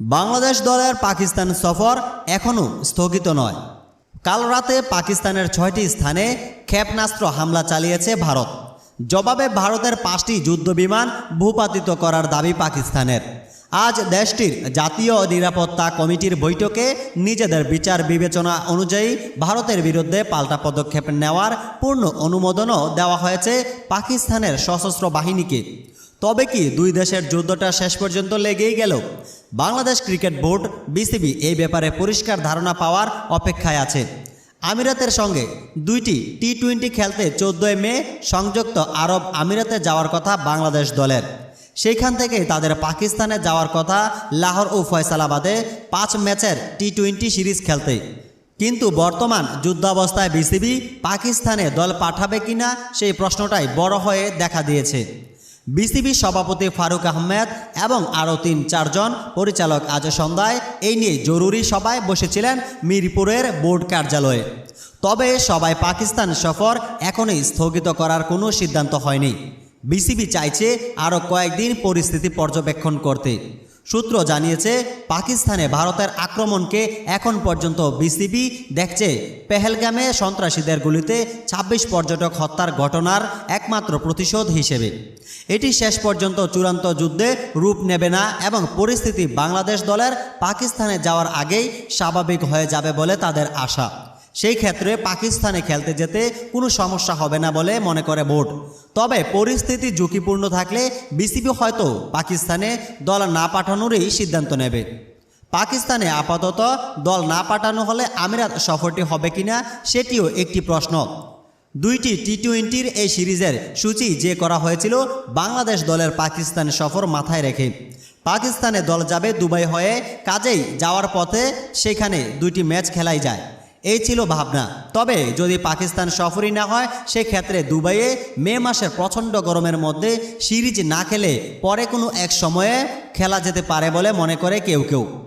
বাংলাদেশ দলের পাকিস্তান সফর এখনও স্থগিত নয়। কাল রাতে পাকিস্তানের ছয়টি স্থানে ক্ষেপণাস্ত্র হামলা চালিয়েছে ভারত। জবাবে ভারতের পাঁচটি যুদ্ধবিমান ভূপাতিত করার দাবি পাকিস্তানের। আজ দেশটির জাতীয় নিরাপত্তা কমিটির বৈঠকে নিজেদের বিচার বিবেচনা অনুযায়ী ভারতের বিরুদ্ধে পাল্টা পদক্ষেপ নেওয়ার পূর্ণ অনুমোদনও দেওয়া হয়েছে পাকিস্তানের সশস্ত্র বাহিনীকে। তবে কি দুই দেশের যুদ্ধটা শেষ পর্যন্ত লেগেই গেল? বাংলাদেশ ক্রিকেট বোর্ড, বিসিবি এই ব্যাপারে পরিষ্কার ধারণা পাওয়ার অপেক্ষায় আছে। আমিরাতের সঙ্গে দুইটি টি টোয়েন্টি খেলতে চোদ্দোই মে সংযুক্ত আরব আমিরাতে যাওয়ার কথা বাংলাদেশ দলের। সেইখান থেকে তাদের পাকিস্তানে যাওয়ার কথা লাহোর ও ফয়সালাবাদে পাঁচ ম্যাচের টি টোয়েন্টি সিরিজ খেলতে। কিন্তু বর্তমান যুদ্ধাবস্থায় বিসিবি পাকিস্তানে দল পাঠাবে কিনা সেই প্রশ্নটাই বড় হয়ে দেখা দিয়েছে। বিসিবি সভাপতি ফারুক আহমেদ এবং আরও তিন, চারজন পরিচালক আজ সন্ধ্যায় এই নিয়ে জরুরি সভায় বসেছিলেন মিরপুরের বোর্ড কার্যালয়ে। তবে সবাই পাকিস্তান সফর এখনই স্থগিত করার কোনো সিদ্ধান্ত হয়নি। বিসিবি চাইছে আরও কয়েকদিন পরিস্থিতি পর্যবেক্ষণ করতে। সূত্র জানিয়েছে, পাকিস্তানে ভারতের আক্রমণকে এখন পর্যন্ত বিসিবি দেখছে। পেহেলগামে সন্ত্রাসীদের গুলিতে ২৬ পর্যটক হত্যার ঘটনার একমাত্র প্রতিশোধ হিসেবে। এটি শেষ পর্যন্ত চূড়ান্ত যুদ্ধে রূপ নেবে না এবং পরিস্থিতি বাংলাদেশ দলের পাকিস্তানে যাওয়ার আগেই স্বাভাবিক হয়ে যাবে বলে তাদের আশা। সেই ক্ষেত্রে পাকিস্তানে খেলতে যেতে কোনো সমস্যা হবে না বলে মনে করে বোর্ড। তবে পরিস্থিতি ঝুঁকিপূর্ণ থাকলে বিসিবি হয়তো পাকিস্তানে দল না পাঠানোরই সিদ্ধান্ত নেবে। পাকিস্তানে আপাতত দল না পাঠানো হলে আমিরাত সফরটি হবে কিনা সেটিও একটি প্রশ্ন। দুইটি টি টোয়েন্টির এই সিরিজের সূচি যে করা হয়েছিল বাংলাদেশ দলের পাকিস্তান সফর মাথায় রেখে। পাকিস্তানে দল যাবে দুবাই হয়ে কাজেই যাওয়ার পথে সেখানে দুইটি ম্যাচ খেলাই যায়। এই ছিল ভাবনা। তবে যদি পাকিস্তান সফরই না হয়, সেক্ষেত্রে দুবাইয়ে মে মাসের প্রচণ্ড গরমের মধ্যে সিরিজ না খেলে পরে কোনো এক সময়ে খেলা যেতে পারে বলে মনে করে কেউ কেউ।